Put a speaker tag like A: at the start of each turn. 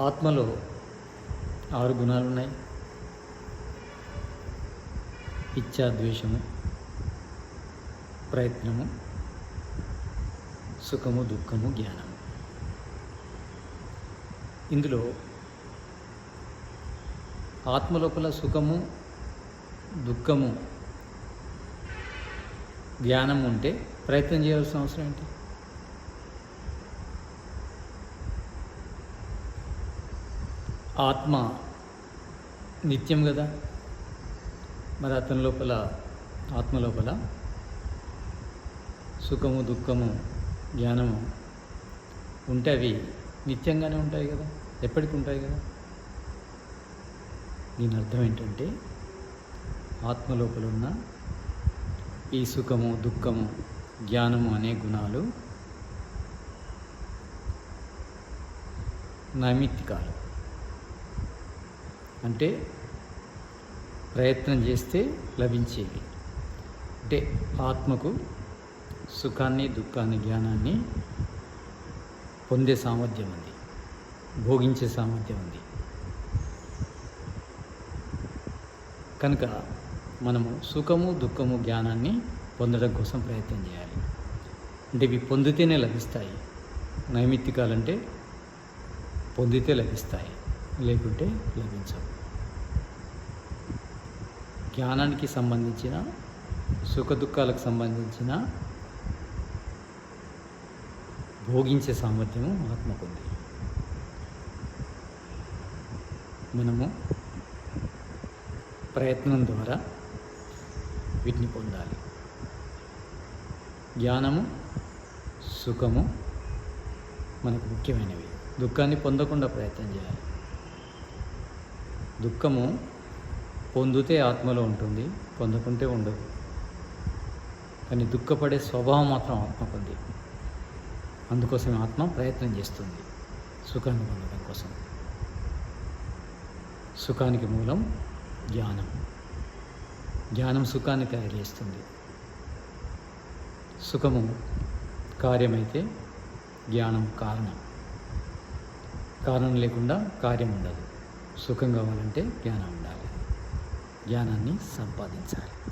A: ఆత్మలో ఆరు గుణాలు ఉన్నాయి. ఇచ్చా ద్వేషము ప్రయత్నము సుఖము దుఃఖము జ్ఞానము. ఇందులో ఆత్మ లోపల సుఖము దుఃఖము జ్ఞానం ఉంటే ప్రయత్నం చేయాల్సిన అవసరం ఏంటి? ఆత్మ నిత్యం కదా? మరి అతని లోపల ఆత్మ లోపల సుఖము దుఃఖము జ్ఞానము ఉంటే అవి నిత్యంగానే ఉంటాయి కదా? ఎప్పటికి ఉంటాయి కదా? దీని అర్థం ఏంటంటే ఆత్మ లోపల ఉన్న ఈ సుఖము దుఃఖము జ్ఞానము అనే గుణాలు నైమిత్తికాలు. అంటే ప్రయత్నం చేస్తే లభించేవి అంటే ఆత్మకు సుఖాన్ని దుఃఖాన్ని జ్ఞానాన్ని పొందే సామర్థ్యం ఉంది. భోగించే సామర్థ్యం ఉంది. కనుక మనము సుఖము దుఃఖము జ్ఞానాన్ని పొందడం కోసం ప్రయత్నం చేయాలి. అంటే ఇవి పొందితేనే లభిస్తాయి. నైమిత్తికాలంటే పొందితే లభిస్తాయి. లేకుంటే లభించవు జ్ఞానానికి సంబంధించిన సుఖ దుఃఖాలకు సంబంధించిన భోగించే సామర్థ్యము ఆత్మకుంది. మనము ప్రయత్నం ద్వారా వీటిని పొందాలి. జ్ఞానము సుఖము మనకు ముఖ్యమైనవి. దుఃఖాన్ని పొందకుండా ప్రయత్నం చేయాలి. దుఃఖము పొందితే ఆత్మలో ఉంటుంది పొందకుంటే ఉండదు. కానీ దుఃఖపడే స్వభావం మాత్రం ఆత్మకుంది అందుకోసం ఆత్మ ప్రయత్నం చేస్తుంది. సుఖాన్ని పొందడం కోసం. సుఖానికి మూలం జ్ఞానం. జ్ఞానం సుఖాన్ని తయారు చేస్తుంది. సుఖము కార్యమైతే జ్ఞానం కారణం. కారణం లేకుండా కార్యం ఉండదు. సుఖం కావాలంటే జ్ఞానం ఉండాలి. జ్ఞానాన్ని సంపాదించాలి.